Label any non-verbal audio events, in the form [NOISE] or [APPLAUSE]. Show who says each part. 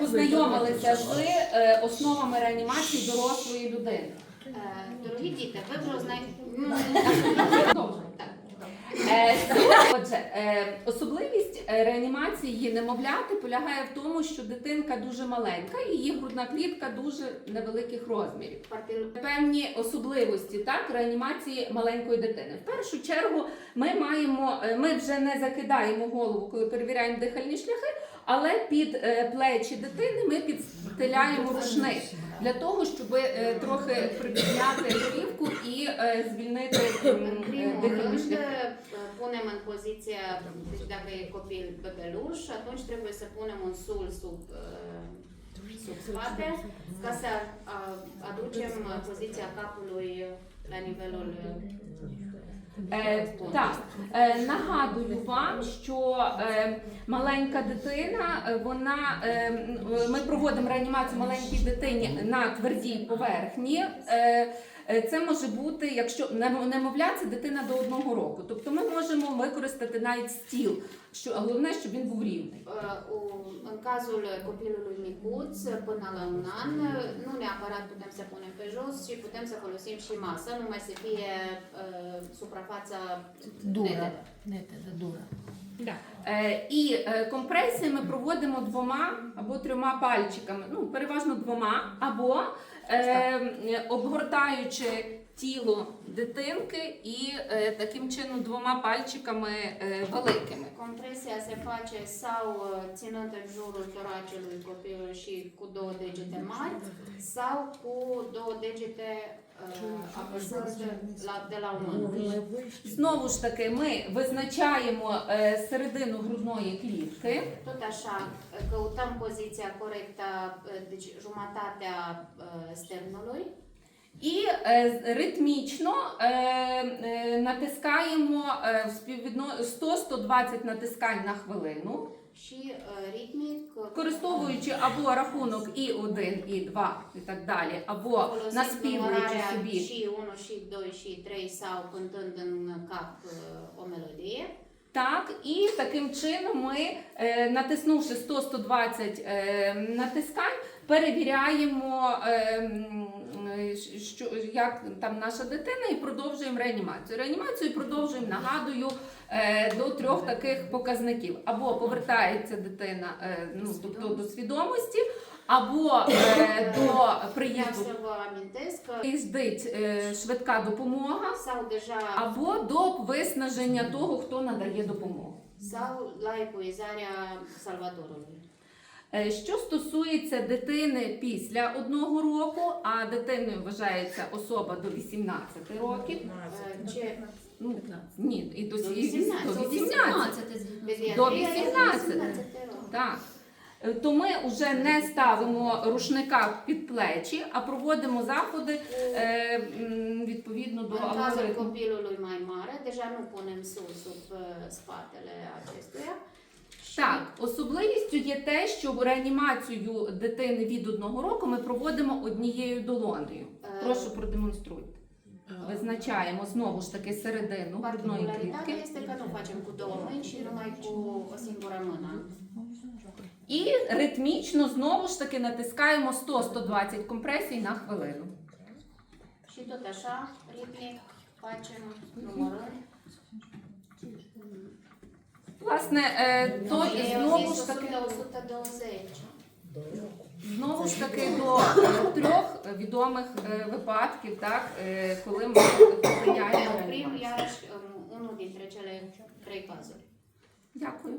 Speaker 1: познайомилися з е, основами реанімації дорослої людини.
Speaker 2: Е, Дорогі діти, ви вже знаєте. ну,
Speaker 1: Добре. Е, [LAUGHS] Отже, е, особливість реанімації немовляти полягає в тому, що дитинка дуже маленька і її грудна клітка дуже невеликих розмірів. Певні особливості так реанімації маленької дитини. В першу чергу ми маємо, е, ми вже не закидаємо голову, коли перевіряємо дихальні шляхи, але під е, плечі дитини ми підстеляємо рушник для того, щоб е, трохи припідняти голівку і е, звільнити е, дихальні шляхи.
Speaker 2: Punem în poziția, deci dacă e copil bebeluș, atunci trebuie să punem un sul sub, uh, sub spate ca să uh, aducem uh, poziția capului la nivelul
Speaker 1: Е, так, е, нагадую вам, що е, маленька дитина, е, вона е, ми проводимо реанімацію маленькій дитині на твердій поверхні. Е, е, це може бути, якщо нем- немовля, це дитина до одного року. Тобто ми можемо використати навіть стіл. Що головне, щоб він був рівний.
Speaker 2: În cazul copilului micuț, până la un an, nu neapărat putem să punem pe jos, ci putem să folosim și masă, numai să fie uh, suprafața.
Speaker 3: Нетеда дура.
Speaker 1: Е, і е, компресії ми проводимо двома або трьома пальчиками, ну переважно двома, або е, обгортаючи тіло дитинки і е, таким чином двома пальчиками е, великими.
Speaker 2: Compresia se face sau uh, ținând în jurul toracelui copilului și cu două degete mari sau cu două degete uh, apăsând la, de la mână.
Speaker 1: Знову ж таки, ми визначаємо е, середину грудної клітки.
Speaker 2: Tot așa, căutăm poziția corectă, deci jumătatea uh, sternului
Speaker 1: І е, з- ритмічно е, е, натискаємо е, в співвідно 100-120 натискань на хвилину.
Speaker 2: Și uh, ritmic, uh,
Speaker 1: або рахунок і 1, і 2, і так далі, або наспівуючи собі.
Speaker 2: și 1, și 2, și 3 sau cântând în cap o melodie.
Speaker 1: Так, і таким чином ми, е, натиснувши 100-120 е, натискань, перевіряємо, е, м, е, що, як там наша дитина, і продовжуємо реанімацію. Реанімацію продовжуємо, нагадую, е, до трьох таких показників: або повертається дитина е, ну, тобто до свідомості, або е, до приїзду приїздить е, швидка допомога, або до виснаження того, хто надає допомогу.
Speaker 2: sau
Speaker 1: Що стосується дитини після одного року, а дитиною вважається особа до 18 років.
Speaker 2: Uh, Ce
Speaker 1: Ну ні, і до,
Speaker 2: До 18.
Speaker 1: до 18.
Speaker 2: pediatria
Speaker 1: До
Speaker 2: e
Speaker 1: 18.
Speaker 2: 18.
Speaker 1: Так. Е, То ми вже не ставимо рушника під плечі, а проводимо заходи е, м, відповідно до
Speaker 2: În cazul
Speaker 1: алгоритму.
Speaker 2: copilului mai mare, deja nu punem sus sub spatele acestuia.
Speaker 1: Так, особливістю є те, що реанімацію дитини від одного року ми проводимо однією долонею.
Speaker 2: Е.
Speaker 1: Прошу продемонструйте. Визначаємо знову ж таки середину грудної
Speaker 2: Particularitatea
Speaker 1: клітки
Speaker 2: este că nu facem cu două mâini și numai cu o singură mână.
Speaker 1: і ритмічно знову ж таки натискаємо 100-120 компресій на хвилину.
Speaker 2: Și tot așa, ritmic, facem numărând.
Speaker 1: Власне, е, то
Speaker 2: і
Speaker 1: знову ж таки
Speaker 2: 100-120.
Speaker 1: знову ж таки до е, трьох відомих е, випадків, так е, коли ми реанімацію.
Speaker 2: iarăși um, unul dintre cele trei cazuri.
Speaker 1: Дякую.